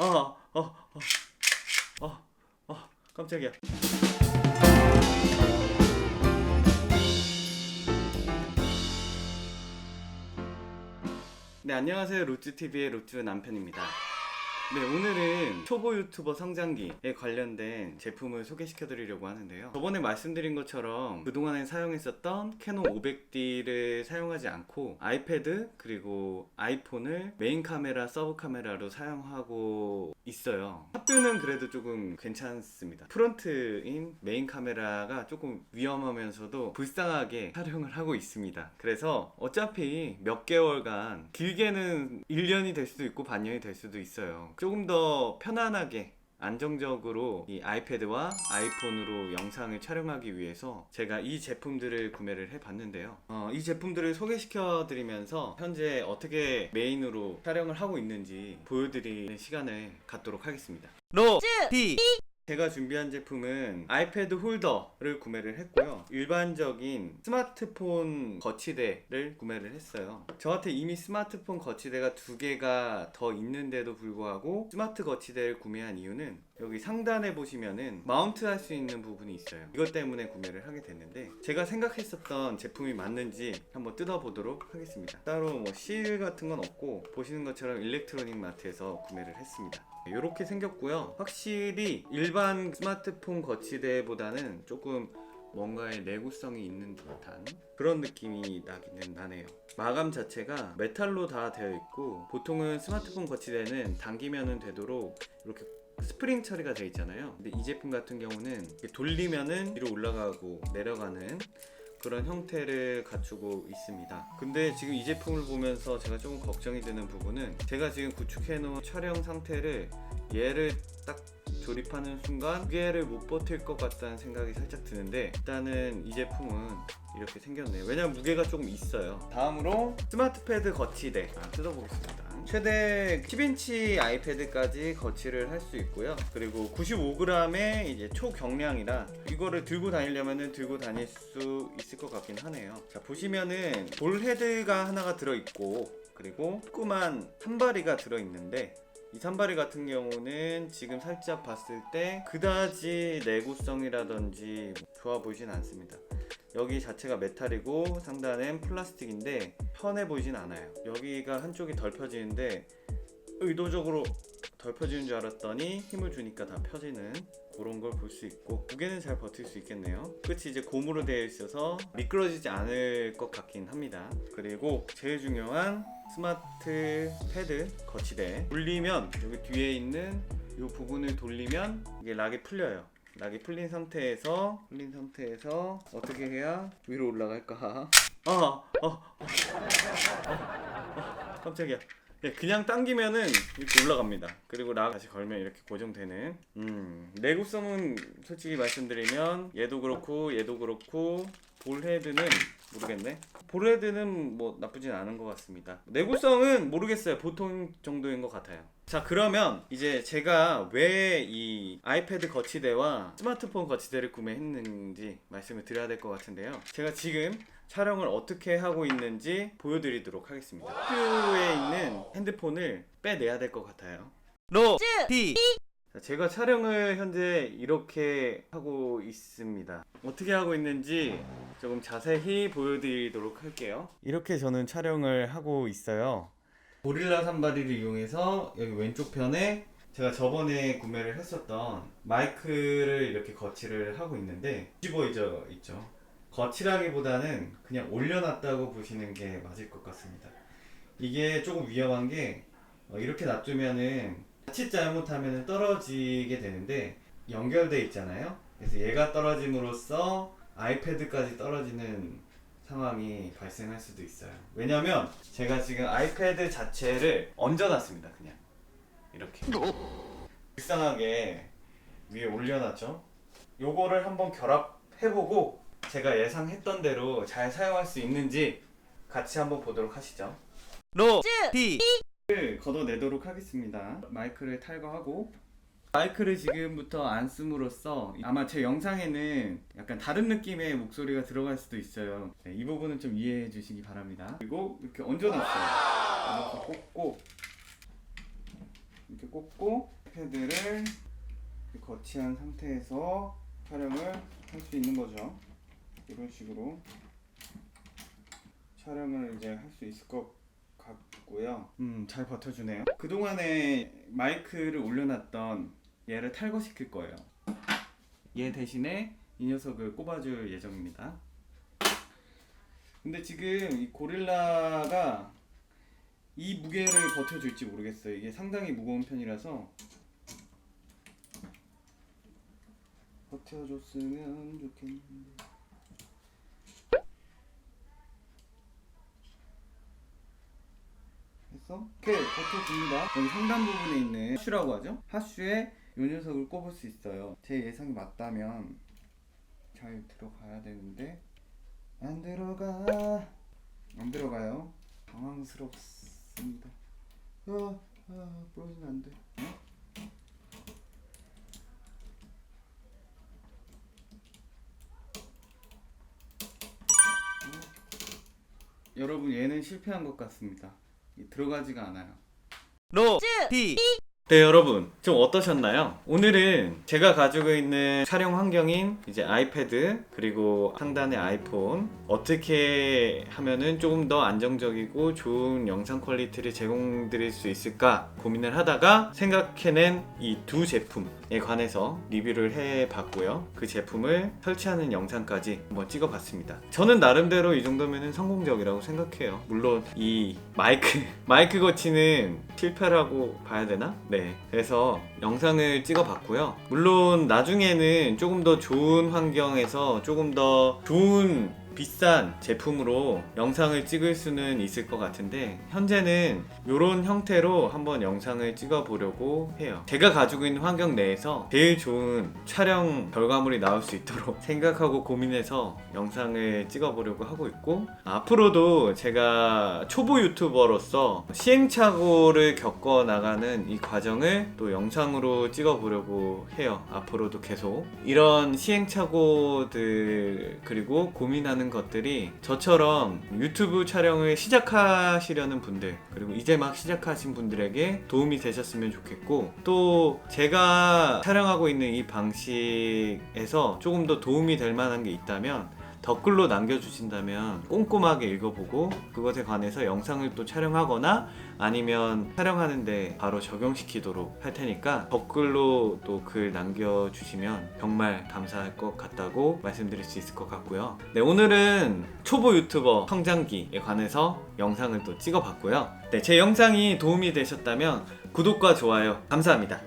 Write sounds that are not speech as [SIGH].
어, 어, 어, 어, 어, 깜짝이야. 네, 안녕하세요. 루츠TV의 루츠 남편입니다. 네, 오늘은 초보 유튜버 성장기에 관련된 제품을 소개시켜 드리려고 하는데요. 저번에 말씀드린 것처럼 그동안에 사용했었던 캐논 500D를 사용하지 않고 아이패드 그리고 아이폰을 메인 카메라, 서브 카메라로 사용하고 있어요. 합두는 그래도 조금 괜찮습니다. 프론트인 메인 카메라가 조금 위험하면서도 불쌍하게 촬영을 하고 있습니다. 그래서 어차피 몇 개월간 길게는 1년이 될 수도 있고 반년이 될 수도 있어요. 조금 더 편안하게 안정적으로 이 아이패드와 아이폰으로 영상을 촬영하기 위해서 제가 이 제품들을 구매를 해봤는데요. 어, 이 제품들을 소개시켜 드리면서 현재 어떻게 메인으로 촬영을 하고 있는지 보여드리는 시간을 갖도록 하겠습니다. 로티 제가 준비한 제품은 아이패드 홀더를 구매를 했고요. 일반적인 스마트폰 거치대를 구매를 했어요. 저한테 이미 스마트폰 거치대가 두 개가 더 있는데도 불구하고 스마트 거치대를 구매한 이유는 여기 상단에 보시면은 마운트 할 수 있는 부분이 있어요. 이것 때문에 구매를 하게 됐는데 제가 생각했었던 제품이 맞는지 한번 뜯어보도록 하겠습니다. 따로 뭐 실 같은 건 없고 보시는 것처럼 일렉트로닉 마트에서 구매를 했습니다. 이렇게 생겼고요. 확실히 일반 스마트폰 거치대보다는 조금 뭔가의 내구성이 있는 듯한 그런 느낌이 나기는 나네요. 마감 자체가 메탈로 다 되어 있고 보통은 스마트폰 거치대는 당기면은 되도록 이렇게 스프링 처리가 되어 있잖아요. 근데 이 제품 같은 경우는 돌리면은 위로 올라가고 내려가는 그런 형태를 갖추고 있습니다. 근데 지금 이 제품을 보면서 제가 조금 걱정이 되는 부분은 제가 지금 구축해 놓은 촬영 상태를 얘를 딱 조립하는 순간 무게를 못 버틸 것 같다는 생각이 살짝 드는데 일단은 이 제품은 이렇게 생겼네요. 왜냐면 무게가 조금 있어요. 다음으로 스마트 패드 거치대 아, 뜯어보겠습니다. 최대 10인치 아이패드까지 거치를 할 수 있고요. 그리고 95g의 이제 초경량이라 이거를 들고 다니려면은 들고 다닐 수 있을 것 같긴 하네요. 자 보시면은 볼 헤드가 하나가 들어 있고 그리고 조그만 산바리가 들어 있는데 이 산바리 같은 경우는 지금 살짝 봤을 때 그다지 내구성이라든지 좋아 보이진 않습니다. 여기 자체가 메탈이고 상단은 플라스틱인데 편해 보이진 않아요. 여기가 한쪽이 덜 펴지는데 의도적으로 덜 펴지는 줄 알았더니 힘을 주니까 다 펴지는 그런 걸 볼 수 있고 무게는 잘 버틸 수 있겠네요. 끝이 이제 고무로 되어 있어서 미끄러지지 않을 것 같긴 합니다. 그리고 제일 중요한 스마트 패드 거치대 돌리면 여기 뒤에 있는 이 부분을 돌리면 이게 락이 풀려요. 락이 풀린 상태에서 풀린 상태에서 어떻게 해야 위로 올라갈까? 어, 어, 어, 어, 어, 깜짝이야. 예, 그냥 당기면은 이렇게 올라갑니다. 그리고 락 다시 걸면 이렇게 고정되는. 음, 내구성은 솔직히 말씀드리면 얘도 그렇고 얘도 그렇고 볼헤드는 모르겠네. 볼헤드는 뭐 나쁘진 않은 것 같습니다. 내구성은 모르겠어요. 보통 정도인 것 같아요. 자 그러면 이제 제가 왜 이 아이패드 거치대와 스마트폰 거치대를 구매했는지 말씀을 드려야 될 것 같은데요. 제가 지금 촬영을 어떻게 하고 있는지 보여드리도록 하겠습니다. 학교에 있는 핸드폰을 빼내야 될 것 같아요. 로티 자, 제가 촬영을 현재 이렇게 하고 있습니다. 어떻게 하고 있는지 조금 자세히 보여드리도록 할게요. 이렇게 저는 촬영을 하고 있어요. 고릴라 산바리를 이용해서 여기 왼쪽 편에 제가 저번에 구매를 했었던 마이크를 이렇게 거치를 하고 있는데 뒤집어져 있죠. 거치라기보다는 그냥 올려놨다고 보시는 게 맞을 것 같습니다. 이게 조금 위험한 게 어, 이렇게 놔두면은 자칫 잘못하면 떨어지게 되는데 연결돼 있잖아요. 그래서 얘가 떨어짐으로써 아이패드까지 떨어지는 상황이 발생할 수도 있어요. 왜냐면 제가 지금 아이패드 자체를 얹어놨습니다. 그냥 이렇게 불쌍하게 위에 올려놨죠. 요거를 한번 결합해보고 제가 예상했던 대로 잘 사용할 수 있는지 같이 한번 보도록 하시죠. 로 티 를 걷어내도록 하겠습니다. 마이크를 탈거하고 마이크를 지금부터 안 씀으로써 아마 제 영상에는 약간 다른 느낌의 목소리가 들어갈 수도 있어요. 네, 이 부분은 좀 이해해 주시기 바랍니다. 그리고 이렇게 얹어놨어요. 이렇게 꽂고 이렇게 꽂고 패드를 거치한 상태에서 촬영을 할 수 있는 거죠. 이런 식으로 촬영을 이제 할 수 있을 것 같고요. 음, 잘 버텨주네요. 그동안에 마이크를 올려놨던 얘를 탈거시킬 거예요. 얘 대신에 이 녀석을 꼽아줄 예정입니다. 근데 지금 이 고릴라가 이 무게를 버텨줄지 모르겠어요. 이게 상당히 무거운 편이라서 버텨줬으면 좋겠는데. 했어? 오케이 버텨줍니다. 여기 상단 부분에 있는 하슈라고 하죠? 하슈에 이 녀석을 꼽을 수 있어요. 제 예상이 맞다면 잘 들어가야 되는데 안 들어가 안 들어가요. 당황스럽습니다. 아, 아 부러지면 안 돼. 어? 여러분 얘는 실패한 것 같습니다. 이 들어가지가 않아요. 로티 네 여러분. 좀 어떠셨나요? 오늘은 제가 가지고 있는 촬영 환경인 이제 아이패드 그리고 상단의 아이폰. 어떻게 하면은 조금 더 안정적이고 좋은 영상 퀄리티를 제공드릴 수 있을까 고민을 하다가 생각해낸 이 두 제품에 관해서 리뷰를 해봤고요 그 제품을 설치하는 영상까지 한번 찍어봤습니다 저는 나름대로 이 정도면은 성공적이라고 생각해요 물론 이 마이크 [LAUGHS] 마이크 거치는 실패라고 봐야 되나? 네. 그래서 영상을 찍어봤고요. 물론 나중에는 조금 더 좋은 환경에서 조금 더 좋은 비싼 제품으로 영상을 찍을 수는 있을 것 같은데 현재는 이런 형태로 한번 영상을 찍어 보려고 해요. 제가 가지고 있는 환경 내에서 제일 좋은 촬영 결과물이 나올 수 있도록 [LAUGHS] 생각하고 고민해서 영상을 찍어 보려고 하고 있고 앞으로도 제가 초보 유튜버로서 시행착오를 겪어 나가는 이 과정을 또 영상으로 찍어 보려고 해요. 앞으로도 계속 이런 시행착오들 그리고 고민 하는 것들이 저처럼 유튜브 촬영을 시작하시려는 분들 그리고 이제 막 시작하신 분들에게 도움이 되셨으면 좋겠고 또 제가 촬영하고 있는 이 방식에서 조금 더 도움이 될 만한 게 있다면 댓글로 남겨주신다면 꼼꼼하게 읽어보고 그것에 관해서 영상을 또 촬영하거나 아니면 촬영하는데 바로 적용시키도록 할 테니까 댓글로 또 글 남겨주시면 정말 감사할 것 같다고 말씀드릴 수 있을 것 같고요. 네, 오늘은 초보 유튜버 성장기에 관해서 영상을 또 찍어봤고요. 네, 제 영상이 도움이 되셨다면 구독과 좋아요 감사합니다.